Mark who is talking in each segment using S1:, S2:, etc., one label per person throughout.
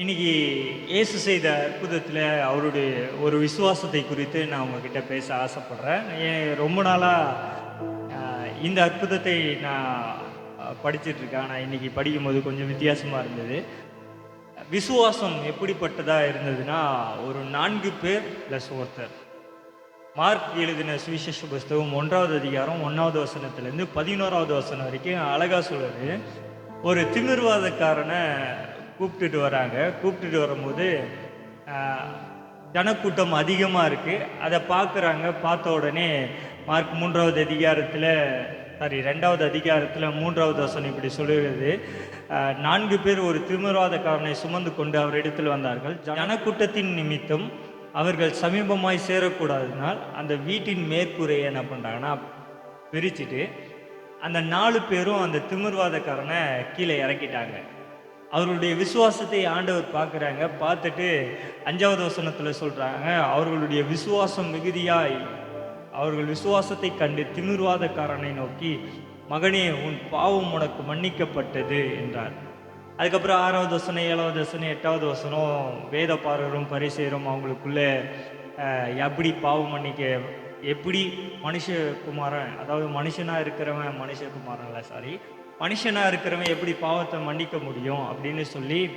S1: இன்னைக்கு இயேசு செய்த அற்புதத்தில் அவருடைய ஒரு விசுவாசத்தை குறித்து நான் உங்ககிட்ட பேச ஆசைப்படுறேன். ஏன் ரொம்ப நாளாக இந்த அற்புதத்தை நான் படிச்சிட்ருக்கேன் இருக்கேன். ஆனால் இன்னைக்கு படிக்கும்போது கொஞ்சம் வித்தியாசமாக இருந்தது. விசுவாசம் எப்படிப்பட்டதாக இருந்ததுன்னா ஒரு நான்கு பேர் ப்ளஸ் ஒருத்தர். மார்க் எழுதின சுவிசேஷ புஸ்தகம் ஒன்றாவது அதிகாரம் ஒன்றாவது வசனத்துலேருந்து பதினோராவது வசனம் வரைக்கும் அழகாக சொல்லுது. ஒரு திமிர்வாதக்காரனை கூப்பிட்டுட்டு வராங்க. கூப்பிட்டுட்டு வரும்போது ஜனக்கூட்டம் அதிகமாக இருக்குது அதை பார்க்குறாங்க. பார்த்த உடனே மார்க் மூன்றாவது அதிகாரத்தில் சாரி ரெண்டாவது அதிகாரத்தில் மூன்றாவது வசனம் இப்படி சொல்லுகிறது. நான்கு பேர் ஒரு திமிர்வாதக்காரனை சுமந்து கொண்டு அவரிடத்தில் வந்தார்கள். ஜனக்கூட்டத்தின் நிமித்தம் அவர்கள் சமீபமாய் சேரக்கூடாதனால் அந்த வீட்டின் மேற்கூரையை என்ன பண்ணுறாங்கன்னா பிரிச்சுட்டு அந்த நாலு பேரும் அந்த திமிர்வாதக்காரனை கீழே இறக்கிட்டாங்க. அவர்களுடைய விசுவாசத்தை ஆண்டவர் பார்க்குறாங்க. பார்த்துட்டு அஞ்சாவது வசனத்தில் சொல்கிறாங்க அவர்களுடைய விசுவாசம் மிகுதியாய் அவர்கள் விசுவாசத்தை கண்டு திமிர்வாதக்காரனை நோக்கி மகனே உன் பாவம் உனக்கு மன்னிக்கப்பட்டது என்றார். அதுக்கப்புறம் ஆறாவது வசனம் ஏழாவது வசனம் எட்டாவது வசனம் வேத பாரரும் பரிசேரும் அவங்களுக்குள்ளே எப்படி பாவம் மன்னிக்க எப்படி மனுஷகுமாரன் அதாவது மனுஷனாக இருக்கிறவன் மனுஷகுமாரன் இல்லை சாரி மனுஷனாக இருக்கிறவன் எப்படி பாவத்தை மன்னிக்க முடியும் அப்படின்னு சொல்லி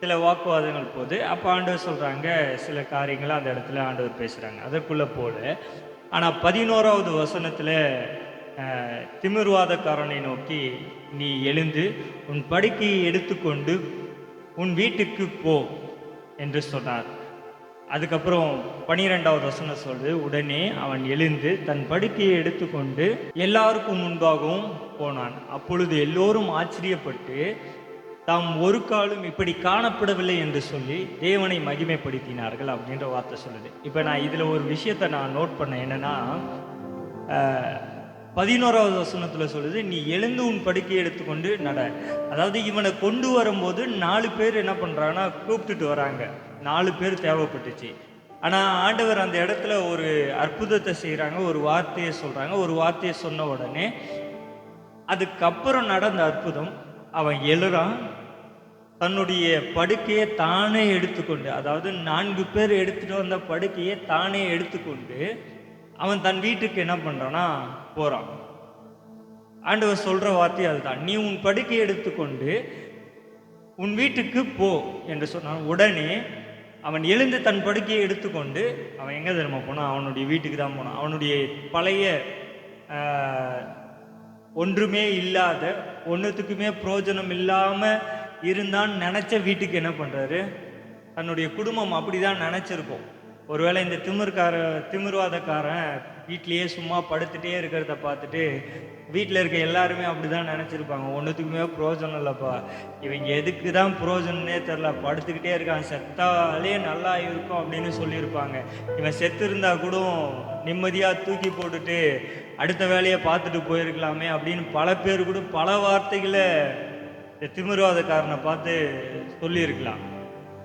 S1: சில வாக்குவாதங்கள் போது அப்போ ஆண்டவர் சொல்கிறாங்க சில காரியங்களை அந்த இடத்துல ஆண்டவர் பேசுகிறாங்க அதற்குள்ளே போல ஆனால் பதினோராவது வசனத்தில் திமிர்வாதக்காரனை நோக்கி நீ எழுந்து உன் படுக்கையை எடுத்துக்கொண்டு உன் வீட்டுக்கு போ என்று சொன்னார். அதுக்கப்புறம் பனிரெண்டாவது வசனம் சொல்லுது உடனே அவன் எழுந்து தன் படுக்கையை எடுத்துக்கொண்டு எல்லாருக்கும் முன்பாகவும் போனான். அப்பொழுது எல்லோரும் ஆச்சரியப்பட்டு தாம் ஒரு காலும் இப்படி காணப்படவில்லை என்று சொல்லி தேவனை மகிமைப்படுத்தினார்கள் அப்படின்ற வார்த்தை சொல்லுது. இப்போ நான் இதில் ஒரு விஷயத்தை நான் நோட் பண்ணேன். என்னன்னா பதினோராவது வசனத்தில் சொல்லுது நீ எழுந்து உன் படுக்கையை எடுத்துக்கொண்டு நட. அதாவது இவனை கொண்டு வரும்போது நாலு பேர் என்ன பண்ணுறாங்கன்னா கூப்பிட்டுட்டு வராங்க. நாலு பேர் தேவைப்பட்டுச்சு. ஆனால் ஆண்டவர் அந்த இடத்துல ஒரு அற்புதத்தை செய்கிறாங்க ஒரு வார்த்தையை சொல்கிறாங்க ஒரு வார்த்தையை சொன்ன உடனே அதுக்கப்புறம் நடந்த அற்புதம் அவன் எழுறான். தன்னுடைய படுக்கையை தானே எடுத்துக்கொண்டு அதாவது நான்கு பேர் எடுத்துட்டு வந்த படுக்கையை தானே எடுத்துக்கொண்டு அவன் தன் வீட்டுக்கு என்ன பண்ணுறான்னா போகிறான் ஆண்டவர் சொல்கிற வார்த்தை அதுதான். நீ உன் படுக்கையை எடுத்துக்கொண்டு உன் வீட்டுக்கு போ என்று சொன்னான். உடனே அவன் எழுந்து தன் படுக்கையை எடுத்துக்கொண்டு அவன் எங்கே தெரியுமா போனான்? அவனுடைய வீட்டுக்கு தான் போனான். அவனுடைய பழைய ஒன்றுமே இல்லாத ஒன்றுத்துக்குமே பிரோஜனம் இல்லாமல் இருந்தான் நினச்ச வீட்டுக்கு என்ன பண்ணுறாரு தன்னுடைய குடும்பம் அப்படி தான் நினச்சிருக்கோம். ஒருவேளை இந்த திமிர்கார திமிர்வாதக்காரன் வீட்லேயே சும்மா படுத்துட்டே இருக்கிறத பார்த்துட்டு வீட்டில் இருக்க எல்லாருமே அப்படி தான் நினச்சிருப்பாங்க. ஒன்றுத்துக்குமே ப்ரோஜனம் இல்லைப்பா. இவங்க எதுக்கு தான் ப்ரோஜனே தெரில படுத்துக்கிட்டே இருக்கான் செத்தாலே நல்லா இருக்கும் அப்படின்னு சொல்லியிருப்பாங்க. இவன் செத்து இருந்தால் கூட நிம்மதியாக தூக்கி போட்டுட்டு அடுத்த வேலையை பார்த்துட்டு போயிருக்கலாமே அப்படின்னு பல பேர் கூட பல வார்த்தைகளை திமிர்வாதக்காரனை பார்த்து சொல்லியிருக்கலாம்.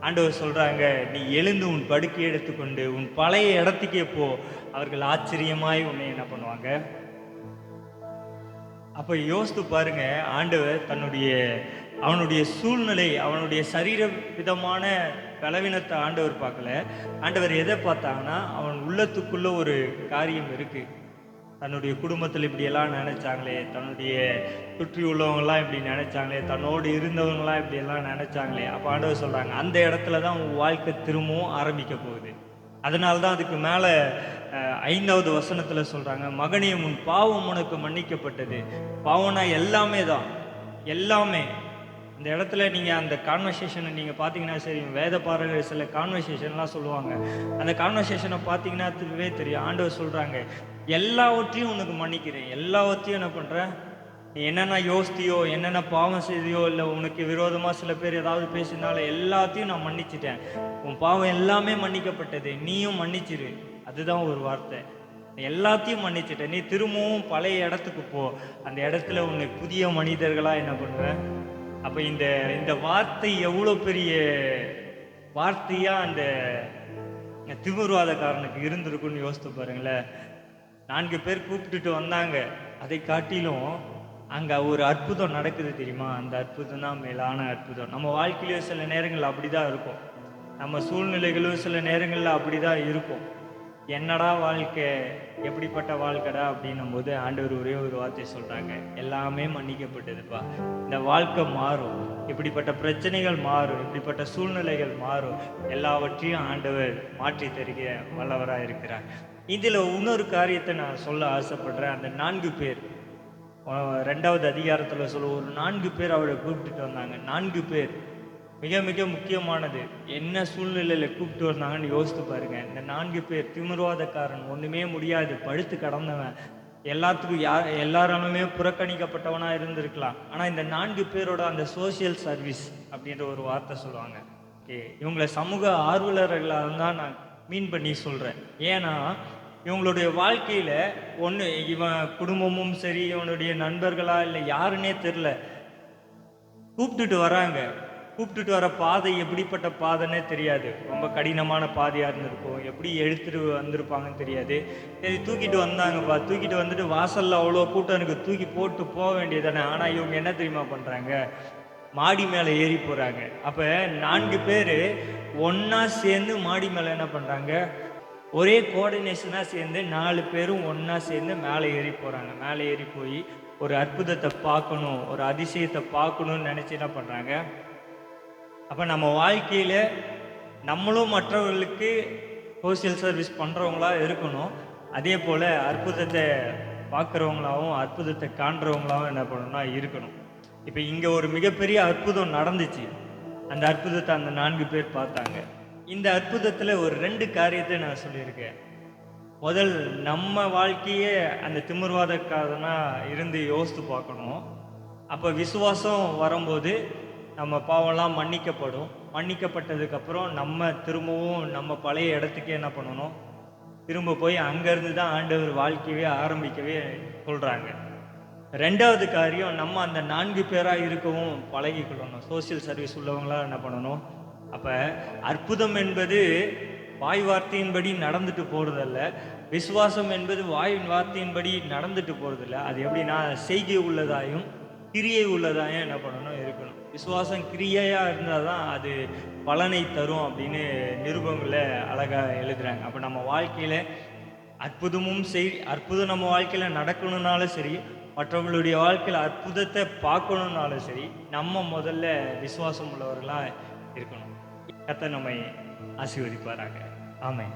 S1: ஆண்டவர் சொல்கிறாங்க நீ எழுந்து உன் படுக்கை எடுத்துக்கொண்டு உன் பழைய இடத்துக்கே போ. அவர்கள் ஆச்சரியமாய் உன்னை என்ன பண்ணுவாங்க? அப்போ யோசித்து பாருங்க ஆண்டவர் தன்னுடைய அவனுடைய சூழ்நிலை அவனுடைய சரீர விதமான பலவீனத்தை ஆண்டவர் பார்க்கல. ஆண்டவர் எதை பார்த்தாங்கன்னா அவன் உள்ளத்துக்குள்ள ஒரு காரியம் இருக்குது தன்னுடைய குடும்பத்தில் இப்படியெல்லாம் நினைச்சாங்களே தன்னுடைய சுற்றி உள்ளவங்களாம் இப்படி நினைச்சாங்களே தன்னோடு இருந்தவங்களாம் இப்படியெல்லாம் நினைச்சாங்களே. அப்போ ஆண்டவர் சொல்கிறாங்க அந்த இடத்துல தான் உங்கள் வாழ்க்கை திரும்பவும் ஆரம்பிக்க போகுது. அதனால தான் அதுக்கு மேலே ஐந்தாவது வசனத்தில் சொல்கிறாங்க மகனே உன் பாவம் உனக்கு மன்னிக்கப்பட்டது. பாவம்னா எல்லாமே தான். எல்லாமே. இந்த இடத்துல நீங்கள் அந்த கான்வர்சேஷனை நீங்கள் பார்த்தீங்கன்னா சரி வேத பாடல்கள் சில கான்வர்சேஷன்லாம் சொல்லுவாங்க. அந்த கான்வர்சேஷனை பார்த்தீங்கன்னா அதுவே தெரியும். ஆண்டவர் சொல்கிறாங்க எல்லாவற்றையும் உனக்கு மன்னிக்கிறேன். எல்லாவற்றையும் என்ன பண்ணுறேன் நீ என்னென்ன யோசித்தியோ என்னென்ன பாவம் செய்தியோ இல்லை உனக்கு விரோதமாக சில பேர் ஏதாவது பேசினாலும் எல்லாத்தையும் நான் மன்னிச்சிட்டேன். உன் பாவம் எல்லாமே மன்னிக்கப்பட்டது. நீயும் மன்னிச்சிரு. அதுதான் ஒரு வார்த்தை. எல்லாத்தையும் மன்னிச்சிட்ட. நீ திரும்பவும் பழைய இடத்துக்கு போ. அந்த இடத்துல உன்னை புதிய மனிதர்களாக என்ன பண்ணுவேன் அப்போ இந்த இந்த வார்த்தை எவ்வளோ பெரிய வார்த்தையாக அந்த திமிர்வாதக்காரனுக்கு இருந்திருக்குன்னு யோசித்து பாருங்களேன். நான்கு பேர் கூப்பிட்டுட்டு வந்தாங்க. அதை காட்டிலும் அங்கே ஒரு அற்புதம் நடக்குது தெரியுமா? அந்த அற்புதம் தான் மேலான அற்புதம். நம்ம வாழ்க்கையிலும் சில நேரங்கள் அப்படி தான் இருக்கும். நம்ம சூழ்நிலைகளும் சில நேரங்களில் அப்படி தான் இருக்கும். என்னடா வாழ்க்கை? எப்படிப்பட்ட வாழ்க்கைடா? அப்படின்னும் போது ஆண்டவர் ஒரே ஒரு வார்த்தை சொல்கிறாங்க எல்லாமே மன்னிக்கப்பட்டதுப்பா. இந்த வாழ்க்கை மாறும். இப்படிப்பட்ட பிரச்சனைகள் மாறும். இப்படிப்பட்ட சூழ்நிலைகள் மாறும். எல்லாவற்றையும் ஆண்டவர் மாற்றி தருகிற வல்லவராக இருக்கிறார் இதில் இன்னொரு காரியத்தை நான் சொல்ல ஆசைப்படுறேன். அந்த நான்கு பேர். ரெண்டாவது அதிகாரத்தில் சொல்ல ஒரு நான்கு பேர் அவரை கூப்பிட்டுட்டு வந்தாங்க. நான்கு பேர். மிக மிக முக்கியமானது. என்ன சூழ்நிலையில் கூப்பிட்டு வந்தாங்கன்னு யோசித்து பாருங்க. இந்த நான்கு பேர் திமிர்வாதக்காரன். ஒன்றுமே முடியாது. பழுத்து கடந்தவன். எல்லாத்துக்கும் யார் எல்லாராலுமே புறக்கணிக்கப்பட்டவனாக இருந்திருக்கலாம். ஆனால் இந்த நான்கு பேரோட அந்த சோஷியல் சர்வீஸ் அப்படின்ற ஒரு வார்த்தை சொல்லுவாங்க. ஓகே இவங்களை சமூக ஆர்வலர்களாக தான் நான் மீன் பண்ணி சொல்கிறேன் ஏன்னா இவங்களுடைய வாழ்க்கையில் ஒன்று இவன் குடும்பமும் சரி இவனுடைய நண்பர்களா இல்லை யாருன்னே தெரில கூப்பிட்டுட்டு வராங்க. கூப்பிட்டுட்டு வர பாதை எப்படிப்பட்ட பாதைன்னே தெரியாது. ரொம்ப கடினமான பாதையாக இருந்திருக்கும். எப்படி எழுத்துட்டு வந்திருப்பாங்கன்னு தெரியாது. சரி தூக்கிட்டு வந்தாங்கப்பா தூக்கிட்டு வந்துட்டு வாசலில் அவ்வளோ கூட்டம் எனக்கு தூக்கி போட்டு போக வேண்டியதானே ஆனால் இவங்க என்ன தெரியுமா பண்ணுறாங்க மாடி மேலே ஏறி போகிறாங்க அப்போ நான்கு பேர் ஒன்றா சேர்ந்து மாடி மேலே என்ன பண்ணுறாங்க ஒரே கோஆர்டினேஷனாக சேர்ந்து நாலு பேரும் ஒன்றா சேர்ந்து மேலே ஏறி போகிறாங்க மேலே ஏறி போய் ஒரு அற்புதத்தை பார்க்கணும் ஒரு அதிசயத்தை பார்க்கணும்னு நினச்சி என்ன பண்ணுறாங்க அப்போ நம்ம வாழ்க்கையில் நம்மளும் மற்றவர்களுக்கு சோசியல் சர்வீஸ் பண்ணுறவங்களா இருக்கணும். அதே போல் அற்புதத்தை பார்க்குறவங்களாவும் அற்புதத்தை காண்றவங்களாவும் என்ன பண்ணணும்னா இருக்கணும். இப்போ இங்கே ஒரு மிகப்பெரிய அற்புதம் நடந்துச்சு. அந்த அற்புதத்தை அந்த நான்கு பேர் பார்த்தாங்க. இந்த அற்புதத்தில் ஒரு ரெண்டு காரியத்தை நான் சொல்லியிருக்கேன். முதல் நம்ம வாழ்க்கையே அந்த திமிர்வாதக்காரனாக இருந்து யோசித்து பார்க்கணும். அப்போ விசுவாசம் வரும்போது நம்ம பாவம்லாம் மன்னிக்கப்படும். மன்னிக்கப்பட்டதுக்கப்புறம் நம்ம திரும்பவும் நம்ம பழைய இடத்துக்கே என்ன பண்ணணும்? திரும்ப போய் அங்கேருந்து தான் ஆண்டவர் வாழ்க்கையவே ஆரம்பிக்கவே சொல்கிறாங்க ரெண்டாவது காரியம் நம்ம அந்த நான்கு பேராக இருக்கவும் பழகிக்கொள்ளணும். சோஷியல் சர்வீஸ் உள்ளவங்களாம் என்ன பண்ணணும்? அப்போ அற்புதம் என்பது வாய் வார்த்தையின்படி நடந்துட்டு போகிறதல்ல விசுவாசம் என்பது வாயின் வார்த்தையின்படி நடந்துட்டு போகிறதில்ல அது எப்படின்னா செய்கை உள்ளதாயும் கிரியை உள்ளதாயும் என்ன பண்ணணும் இருக்கணும். விசுவாசம் கிரியையாக இருந்தால் தான் அது பலனை தரும் அப்படின்னு நிருபங்களில் அழகாக எழுதுகிறாங்க அப்போ நம்ம வாழ்க்கையில் அற்புதமும் செய் அற்புதம் நம்ம வாழ்க்கையில் நடக்கணும்னாலும் சரி மற்றவங்களுடைய வாழ்க்கையில் அற்புதத்தை பார்க்கணுன்னாலும் சரி நம்ம முதல்ல விசுவாசம் உள்ளவர்களாக இருக்கணும். கத்தை நம்மை ஆசீர்வதிப்பாராங்க ஆமை